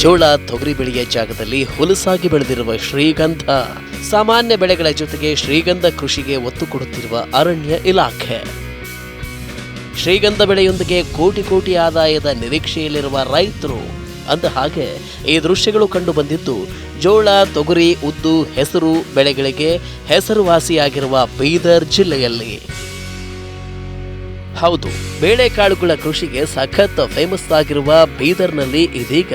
ಜೋಳ ತೊಗರಿ ಬೆಳೆಯ ಜಾಗದಲ್ಲಿ ಹುಲಸಾಗಿ ಬೆಳೆದಿರುವ ಶ್ರೀಗಂಧ. ಸಾಮಾನ್ಯ ಬೆಳೆಗಳ ಜೊತೆಗೆ ಶ್ರೀಗಂಧ ಕೃಷಿಗೆ ಒತ್ತು ಕೊಡುತ್ತಿರುವ ಅರಣ್ಯ ಇಲಾಖೆ. ಶ್ರೀಗಂಧ ಬೆಳೆಯೊಂದಿಗೆ ಕೋಟಿ ಕೋಟಿ ಆದಾಯದ ನಿರೀಕ್ಷೆಯಲ್ಲಿರುವ ರೈತರು. ಅಂದ ಹಾಗೆ ಈ ದೃಶ್ಯಗಳು ಕಂಡು ಬಂದಿದ್ದು, ಜೋಳ, ತೊಗರಿ, ಉದ್ದು, ಹೆಸರು ಬೆಳೆಗಳಿಗೆ ಹೆಸರುವಾಸಿಯಾಗಿರುವ ಬೀದರ್ ಜಿಲ್ಲೆಯಲ್ಲಿ. ಹೌದು, ಬೇಳೆಕಾಳುಗಳ ಕೃಷಿಗೆ ಸಖತ್ ಫೇಮಸ್ ಆಗಿರುವ ಬೀದರ್ನಲ್ಲಿ ಇದೀಗ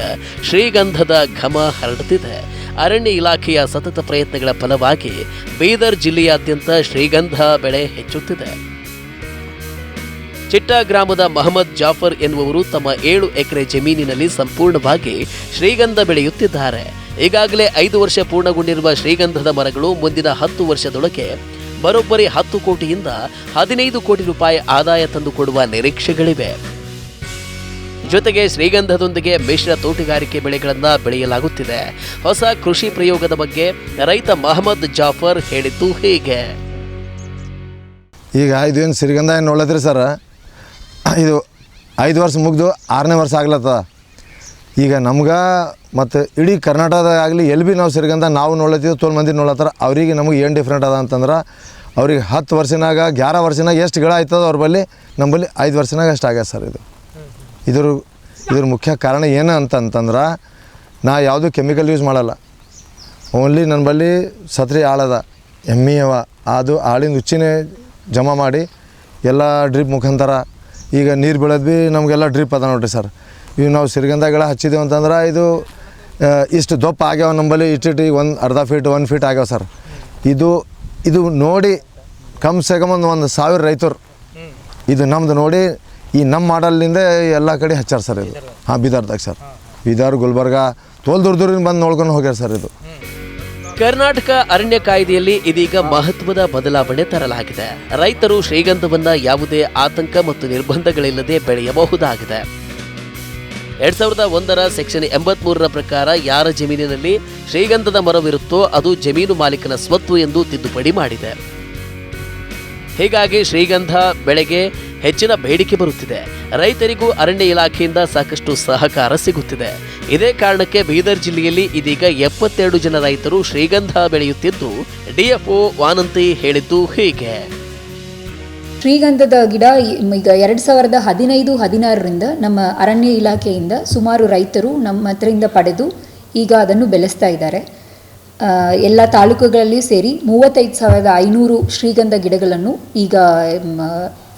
ಶ್ರೀಗಂಧದ ಘಮ ಹರಡುತ್ತಿದೆ ಅರಣ್ಯ ಇಲಾಖೆಯ ಸತತ ಪ್ರಯತ್ನಗಳ ಫಲವಾಗಿ ಬೀದರ್ ಜಿಲ್ಲೆಯಾದ್ಯಂತ ಶ್ರೀಗಂಧ ಬೆಳೆ ಹೆಚ್ಚುತ್ತಿದೆ. ಚಿಟ್ಟ ಗ್ರಾಮದ ಮಹಮ್ಮದ್ ಜಾಫರ್ ಎನ್ನುವರು ತಮ್ಮ ಏಳು ಎಕರೆ ಜಮೀನಿನಲ್ಲಿ ಸಂಪೂರ್ಣವಾಗಿ ಶ್ರೀಗಂಧ ಬೆಳೆಯುತ್ತಿದ್ದಾರೆ. ಈಗಾಗಲೇ ಐದು ವರ್ಷ ಪೂರ್ಣಗೊಂಡಿರುವ ಶ್ರೀಗಂಧದ ಮರಗಳು ಮುಂದಿನ ಹತ್ತು ವರ್ಷದೊಳಗೆ ಬರೋಬ್ಬರಿ ಹತ್ತು ಕೋಟಿಯಿಂದ ಹದಿನೈದು ಕೋಟಿ ರೂಪಾಯಿ ಆದಾಯ ತಂದುಕೊಡುವ ನಿರೀಕ್ಷೆಗಳಿವೆ. ಜೊತೆಗೆ ಶ್ರೀಗಂಧದೊಂದಿಗೆ ಮಿಶ್ರ ತೋಟಗಾರಿಕೆ ಬೆಳೆಗಳನ್ನು ಬೆಳೆಯಲಾಗುತ್ತಿದೆ. ಹೊಸ ಕೃಷಿ ಪ್ರಯೋಗದ ಬಗ್ಗೆ ರೈತ ಮಹಮ್ಮದ್ ಜಾಫರ್ ಹೇಳಿದ್ದು ಹೀಗೆ. ಈಗ ಇದೇನು ಸಿರಿಗಂಧ ಏನು ನೋಡ್ಲತ್ರಿ ಸರ್? ಇದು ಐದು ವರ್ಷ ಮುಗಿದು ಆರನೇ ವರ್ಷ ಆಗ್ಲತ್ತದ ಈಗ ನಮ್ಗೆ ಮತ್ತು ಇಡೀ ಕರ್ನಾಟಕದಾಗಲಿ ಎಲ್ಲಿ ಭೀ ನಾವು ಸೇರ್ಕಂತ ನಾವು ನೋಡ್ಲತ್ತೀವಿ ತೋಲ್ ಮಂದಿ ನೋಡ್ಲತ್ತಾರ. ಅವ್ರಿಗೆ ನಮಗೆ ಏನು ಡಿಫ್ರೆಂಟ್ ಅದ ಅಂತಂದ್ರೆ ಅವ್ರಿಗೆ ಹತ್ತು ವರ್ಷನಾಗ, ಗ್ಯಾರ ವರ್ಷನಾಗ ಎಷ್ಟು ಗಿಡ ಆಯ್ತದ ಅವ್ರ ಬಳಿ ನಮ್ಮಲ್ಲಿ ಐದು ವರ್ಷನಾಗ ಅಷ್ಟು ಆಗ್ಯದ ಸರ್ ಇದು. ಇದ್ರ ಇದ್ರ ಮುಖ್ಯ ಕಾರಣ ಏನು ಅಂತಂತಂದ್ರೆ ನಾ ಯಾವುದು ಕೆಮಿಕಲ್ ಯೂಸ್ ಮಾಡಲ್ಲ. ಓನ್ಲಿ ನನ್ನ ಬಳಿ ಸತ್ರಿ ಆಳದ, ಎಮ್ಮೆ ಅವ, ಅದು ಆಳಿನ ಉಚ್ಚಿನೇ ಜಮಾ ಮಾಡಿ ಎಲ್ಲ ಡ್ರಿಪ್ ಮುಖಾಂತರ ಈಗ ನೀರು ಬೀಳೋದು ಭೀ ನಮಗೆಲ್ಲ ಡ್ರಿಪ್ ಅದ ನೋಡ್ರಿ ಸರ್. ಇವು ನಾವು ಸಿರಿಗಂಧಗಳ ಹಚ್ಚಿದ್ದೇವೆ ಅಂತಂದ್ರೆ ಇದು ಇಷ್ಟು ದಪ್ಪ ಆಗ್ಯಾವ ನಂಬಲ್ಲಿ ಇಟ್ಟಿಟ್ಟು ಒಂದು ಅರ್ಧ ಫೀಟ್ ಒಂದು ಫೀಟ್ ಆಗ್ಯಾವ ಸರ್ ಇದು ಇದು ನೋಡಿ ಕಮ್ ಸೆ ಕಮ್ ಒಂದು ಒಂದು ಸಾವಿರ ರೈತರು. ಇದು ನಮ್ದು ನೋಡಿ ಈ ನಮ್ಮ ಮಾಡಲ್ನಿಂದ ಎಲ್ಲ ಕಡೆ ಹಚ್ಚಾರ ಸರ್ ಇದು. ಹಾಂ, ಬೀದರ್ದಾಗ ಸರ್ ಬೀದರ್, ಗುಲ್ಬರ್ಗ, ತೋಲ್ ದೂರ ದೂರಿಂದ ಬಂದು ನೋಡ್ಕೊಂಡು ಹೋಗ್ಯಾರ ಸರ್ ಇದು. ಕರ್ನಾಟಕ ಅರಣ್ಯ ಕಾಯ್ದೆಯಲ್ಲಿ ಇದೀಗ ಮಹತ್ವದ ಬದಲಾವಣೆ ತರಲಾಗಿದೆ. ರೈತರು ಶ್ರೀಗಂಧವನ್ನ ಯಾವುದೇ ಆತಂಕ ಮತ್ತು ನಿರ್ಬಂಧಗಳಿಲ್ಲದೆ ಬೆಳೆಯಬಹುದಾಗಿದೆ. ಎರಡ್ ಸಾವಿರದ ಒಂದರ ಸೆಕ್ಷನ್ ಎಂಬತ್ಮೂರರ ಪ್ರಕಾರ ಯಾರ ಜಮೀನಿನಲ್ಲಿ ಶ್ರೀಗಂಧದ ಮರವಿರುತ್ತೋ ಅದು ಜಮೀನು ಮಾಲೀಕನ ಸ್ವತ್ತು ಎಂದು ತಿದ್ದುಪಡಿ ಮಾಡಿದೆ. ಹೀಗಾಗಿ ಶ್ರೀಗಂಧ ಬೆಳೆಗೆ ಹೆಚ್ಚಿನ ಬೇಡಿಕೆ ಬರುತ್ತಿದೆ. ರೈತರಿಗೂ ಅರಣ್ಯ ಇಲಾಖೆಯಿಂದ ಸಾಕಷ್ಟು ಸಹಕಾರ ಸಿಗುತ್ತಿದೆ. ಇದೇ ಕಾರಣಕ್ಕೆ ಬೀದರ್ ಜಿಲ್ಲೆಯಲ್ಲಿ ಇದೀಗ ಎಪ್ಪತ್ತೆರಡು ಜನ ರೈತರು ಶ್ರೀಗಂಧ ಬೆಳೆಯುತ್ತಿದ್ದು ಡಿಎಫ್ಒ ವಾನಂತಿ ಹೇಳಿದ್ದು ಹೀಗೆ. ಶ್ರೀಗಂಧದ ಗಿಡ ಈಗ ಎರಡು ಸಾವಿರದ ಹದಿನೈದು, ಹದಿನಾರರಿಂದ ನಮ್ಮ ಅರಣ್ಯ ಇಲಾಖೆಯಿಂದ ಸುಮಾರು ರೈತರು ನಮ್ಮ ಹತ್ರದಿಂದ ಪಡೆದು ಈಗ ಅದನ್ನು ಬೆಳೆಸ್ತಾ ಇದ್ದಾರೆ. ಎಲ್ಲ ತಾಲೂಕುಗಳಲ್ಲಿ ಸೇರಿ ಮೂವತ್ತೈದು ಸಾವಿರದ ಐನೂರು ಶ್ರೀಗಂಧ ಗಿಡಗಳನ್ನು ಈಗ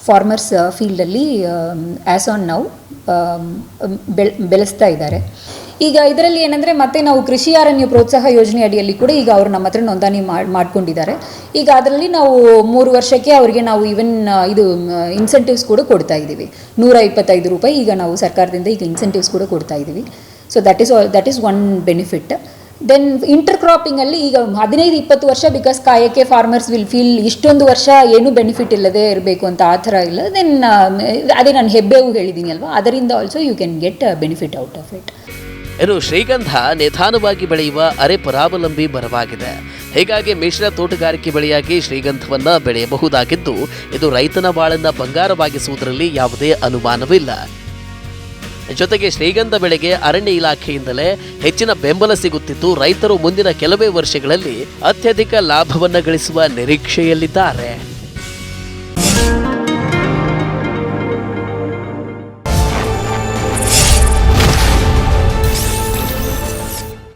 ಫಾರ್ಮರ್ಸ್ ಫೀಲ್ಡಲ್ಲಿ ಆ್ಯಸ್ ಆನ್ ನಾವು ಬೆಳೆ, ಬೆಳೆಸ್ತಾ ಇದ್ದಾರೆ. ಈಗ ಇದರಲ್ಲಿ ಏನಂದರೆ ಮತ್ತೆ ನಾವು ಕೃಷಿ ಅರಣ್ಯ ಪ್ರೋತ್ಸಾಹ ಯೋಜನೆ ಅಡಿಯಲ್ಲಿ ಕೂಡ ಈಗ ಅವರು ನಮ್ಮ ಹತ್ರ ನೋಂದಣಿ ಮಾಡ್, ಮಾಡ್ಕೊಂಡಿದ್ದಾರೆ. ಈಗ ಅದರಲ್ಲಿ ನಾವು ಮೂರು ವರ್ಷಕ್ಕೆ ಅವರಿಗೆ ನಾವು ಈವನ್ ಇದು ಇನ್ಸೆಂಟಿವ್ಸ್ ಕೂಡ ಕೊಡ್ತಾ ಇದ್ದೀವಿ. ನೂರ ಇಪ್ಪತ್ತೈದು ರೂಪಾಯಿ ಈಗ ನಾವು ಸರ್ಕಾರದಿಂದ ಈಗ ಇನ್ಸೆಂಟಿವ್ಸ್ ಕೂಡ ಕೊಡ್ತಾ ಇದ್ದೀವಿ. So that is that is one benefit then inter ಕ್ರಾಪಿಂಗಲ್ಲಿ ಈಗ ಹದಿನೈದು, ಇಪ್ಪತ್ತು ವರ್ಷ ಬಿಕಾಸ್ ಕಾಯಕ್ಕೆ ಫಾರ್ಮರ್ಸ್ ವಿಲ್ ಫೀಲ್ ಇಷ್ಟೊಂದು ವರ್ಷ ಏನೂ ಬೆನಿಫಿಟ್ ಇಲ್ಲದೆ ಇರಬೇಕು ಅಂತ ಆ ಥರ ಇಲ್ಲ. ದೆನ್ ಅದೇ ನಾನು ಹೆಬ್ಬೇವು ಹೇಳಿದ್ದೀನಿ ಅಲ್ವಾ? ಅದರಿಂದ also you can get benefit out of it ಇನ್ನು ಶ್ರೀಗಂಧ ನಿಧಾನವಾಗಿ ಬೆಳೆಯುವ ಅರೆ ಪರಾವಲಂಬಿ ಬರವಾಗಿದೆ ಹೀಗಾಗಿ ಮಿಶ್ರ ತೋಟಗಾರಿಕೆ ಬೆಳೆಯಾಗಿ ಶ್ರೀಗಂಧವನ್ನ ಬೆಳೆಯಬಹುದಾಗಿದ್ದು, ಇದು ರೈತನ ಬಾಳನ್ನ ಬಂಗಾರವಾಗಿಸುವುದರಲ್ಲಿ ಯಾವುದೇ ಅನುಮಾನವಿಲ್ಲ. ಜೊತೆಗೆ ಶ್ರೀಗಂಧ ಬೆಳೆಗೆ ಅರಣ್ಯ ಇಲಾಖೆಯಿಂದಲೇ ಹೆಚ್ಚಿನ ಬೆಂಬಲ ಸಿಗುತ್ತಿದ್ದು, ರೈತರು ಮುಂದಿನ ಕೆಲವೇ ವರ್ಷಗಳಲ್ಲಿ ಅತ್ಯಧಿಕ ಲಾಭವನ್ನು ಗಳಿಸುವ ನಿರೀಕ್ಷೆಯಲ್ಲಿದ್ದಾರೆ.